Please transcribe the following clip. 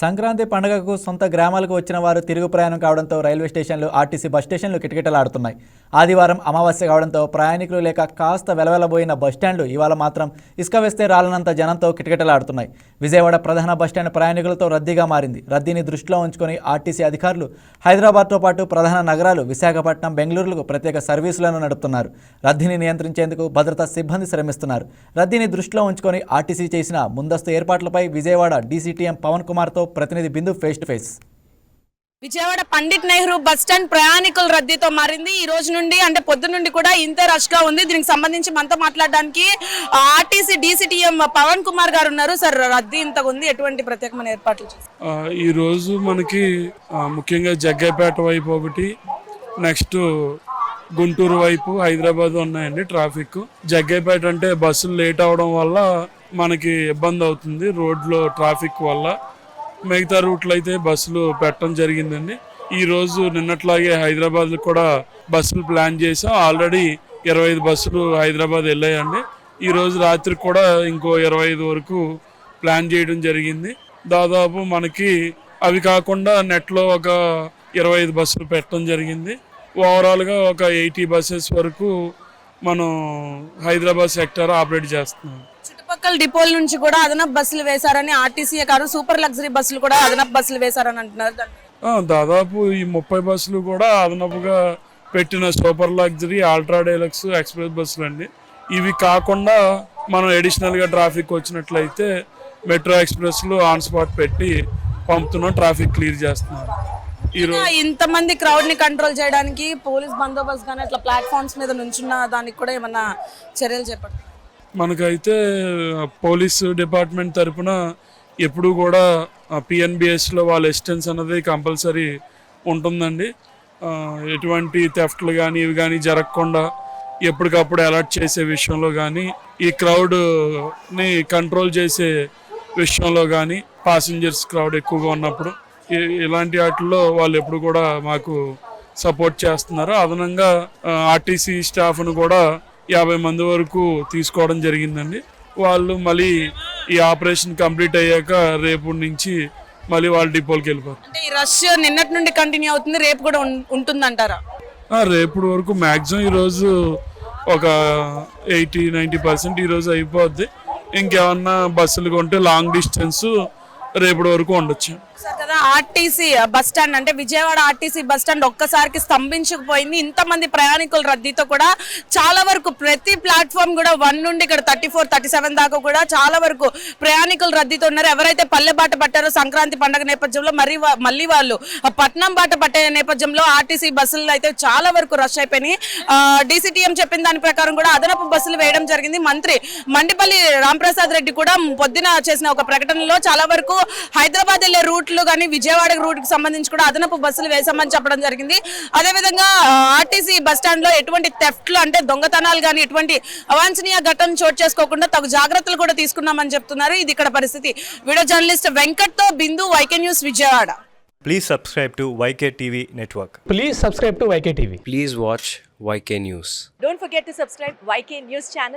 సంక్రాంతి పండుగకు సొంత గ్రామాలకు వచ్చిన వారు తిరుగు ప్రయాణం కావడంతో రైల్వే స్టేషన్లు ఆర్టీసీ బస్ స్టేషన్లు కిటకిటలాడుతున్నాయి. ఆదివారం అమావాస్య కావడంతో ప్రయాణికులు లేక కాస్త వెలవెలబోయిన బస్టాండ్లు ఇవాళ మాత్రం ఇసుక వేస్తే రాలనంత జనంతో కిటకిటలాడుతున్నాయి. విజయవాడ ప్రధాన బస్టాండ్ ప్రయాణికులతో రద్దీగా మారింది. రద్దీని దృష్టిలో ఉంచుకొని ఆర్టీసీ అధికారులు హైదరాబాద్తో పాటు ప్రధాన నగరాలు విశాఖపట్నం బెంగళూరులకు ప్రత్యేక సర్వీసులను నడుపుతున్నారు. రద్దీని నియంత్రించేందుకు భద్రతా సిబ్బంది శ్రమిస్తున్నారు. రద్దీని దృష్టిలో ఉంచుకొని ఆర్టీసీ చేసిన ముందస్తు ఏర్పాట్లపై విజయవాడ డీసీటీఎం పవన్ కుమార్తో ప్రతినిధి Bindu face to face Vijayawada Pandit Nehru bus stand ప్రయాణికుల రద్దీతో మారింది. ఈ రోజు నుండి అంటే పొద్దు నుండి కూడా ఇంతే రష్గా ఉంది. దీనికి సంబంధించి మనతో మాట్లాడడానికి ఆర్టీసీ డీసీటీఎం పవన్ కుమార్ గారు ఉన్నారు. సార్ రద్దీ ఇంతగా ఉంది. ఎటువంటి ప్రత్యేకమైన ఏర్పాట్లు ఆ, ఈరోజు మనకి ముఖ్యంగా జగ్గైపేట వైపు ఒకటి నెక్స్ట్ గుంటూరు వైపు హైదరాబాద్ ఉన్నాయండి ట్రాఫిక్. జగ్గైపేట అంటే బస్సులు లేట్ అవడం వల్ల మనకి ఇబ్బంది అవుతుంది రోడ్లో ట్రాఫిక్ వల్ల. మిగతా రూట్లో అయితే బస్సులు పెట్టడం జరిగిందండి. ఈ రోజు నిన్నట్లాగే హైదరాబాద్ కూడా బస్సులు ప్లాన్ చేసాం ఆల్రెడీ ఇరవై ఐదు బస్సులు హైదరాబాద్ వెళ్ళాయండి. ఈ రోజు రాత్రి కూడా ఇంకో ఇరవై ఐదు వరకు ప్లాన్ చేయడం జరిగింది. దాదాపు మనకి అవి కాకుండా నెట్లో ఒక ఇరవై ఐదు బస్సులు పెట్టడం జరిగింది. ఓవరాల్గా ఒక ఎయిటీ బస్సెస్ వరకు మనం హైదరాబాద్ సెక్టర్ ఆపరేట్ చేస్తున్నాం. చుట్టుపక్కల డిపోల నుంచి కూడా అదనపు బస్సులు వేశారని ఆర్టీసీ కాదు సూపర్ లగ్జరీ బస్సులు కూడా అదనపు బస్సులు వేశారని అంటున్నారు. దాదాపు ఈ ముప్పై బస్సులు కూడా అదనపుగా పెట్టిన super luxury ultra deluxe express బస్సులు అండి. ఇవి కాకుండా మనం అడిషనల్గా ట్రాఫిక్ వచ్చినట్లయితే మెట్రో ఎక్స్ప్రెస్లు ఆన్ స్పాట్ పెట్టి పంపుతున్నాం ట్రాఫిక్ క్లియర్ చేస్తున్నాం. ఇంతమంది క్రౌడ్ని కంట్రోల్ చేయడానికి పోలీస్ బందోబస్తు కానీ అట్లా ప్లాట్ఫామ్స్ మీద నుంచున్న దానికి కూడా ఏమన్నా చర్యలు చేపట్టారు మనకైతే పోలీస్ డిపార్ట్మెంట్ తరపున ఎప్పుడు కూడా పిఎన్బిఎస్లో వాళ్ళ ఎస్టెన్స్ అనేది కంపల్సరీ ఉంటుందండి. ఎటువంటి థెఫ్ట్లు కానీ ఇవి కానీ జరగకుండా ఎప్పటికప్పుడు అలర్ట్ చేసే విషయంలో కానీ ఈ క్రౌడ్ని కంట్రోల్ చేసే విషయంలో కానీ పాసింజర్స్ క్రౌడ్ ఎక్కువగా ఉన్నప్పుడు ఇలాంటి వాటిల్లో వాళ్ళు ఎప్పుడు కూడా మాకు సపోర్ట్ చేస్తున్నారు. అదనంగా ఆర్టీసీ స్టాఫ్ను కూడా యాభై మంది వరకు తీసుకోవడం జరిగిందండి. వాళ్ళు మళ్ళీ ఈ ఆపరేషన్ కంప్లీట్ అయ్యాక రేపు నుంచి మళ్ళీ వాళ్ళ డిపోలకి వెళ్ళిపోతారు. అంటే ఈ రష్ నిన్నటి నుండి కంటిన్యూ అవుతుంది రేపు కూడా ఉం- ఉంటుందంటారా? ఆ, రేపటి వరకు మ్యాక్సిమం ఈరోజు ఒక ఎయిటీ నైంటీ పర్సెంట్ ఈరోజు అయిపోద్ది. ఇంకేమన్నా బస్సులు కొంటే లాంగ్ డిస్టెన్స్ రేపటి వరకు ఉండొచ్చు. ఆర్టీసీ బస్ స్టాండ్ అంటే విజయవాడ ఆర్టీసీ బస్ స్టాండ్ ఒక్కసారికి స్తంభించకపోయింది. ఇంతమంది ప్రయాణికుల రద్దీతో కూడా చాలా వరకు ప్రతి ప్లాట్ఫామ్ కూడా వన్ నుండి ఇక్కడ థర్టీ ఫోర్ థర్టీ సెవెన్ దాకా కూడా చాలా వరకు ప్రయాణికులు రద్దీతో ఉన్నారు. ఎవరైతే పల్లె బాట పట్టారో సంక్రాంతి పండుగ నేపథ్యంలో మరి మళ్ళీ వాళ్ళు పట్నం బాట పట్టే నేపథ్యంలో ఆర్టీసీ బస్సులు అయితే చాలా వరకు రష్ అయిపోయినాయి. డీసీటీఎం చెప్పిన దాని ప్రకారం కూడా అదనపు బస్సులు వేయడం జరిగింది. మంత్రి మండిపల్లి రాంప్రసాద్ రెడ్డి కూడా పొద్దున చేసిన ఒక ప్రకటనలో చాలా వరకు హైదరాబాద్ వెళ్ళే రూట్లు కానీ విజయవాడ రూట్కి సంబంధించి కూడా అదనపు బస్సులు వేసామని చెప్పడం జరిగింది అదేవిధంగా ఆర్టీసీ బస్ స్టాండ్లో ఎటువంటి థెఫ్ట్లు అంటే దొంగతనాలు కానీ ఎటువంటి అవాంఛనీయ ఘటన చోటు చేసుకోకుండా తగు జాగ్రత్తలు కూడా తీసుకున్నామని చెప్తున్నారు ఇది ఇక్కడ పరిస్థితి video journalist వెంకట్తో Bindu YK news Vijayawada Please subscribe to YK TV Network. Please subscribe to YK TV. Please watch YK News. Don't forget to subscribe YK News channel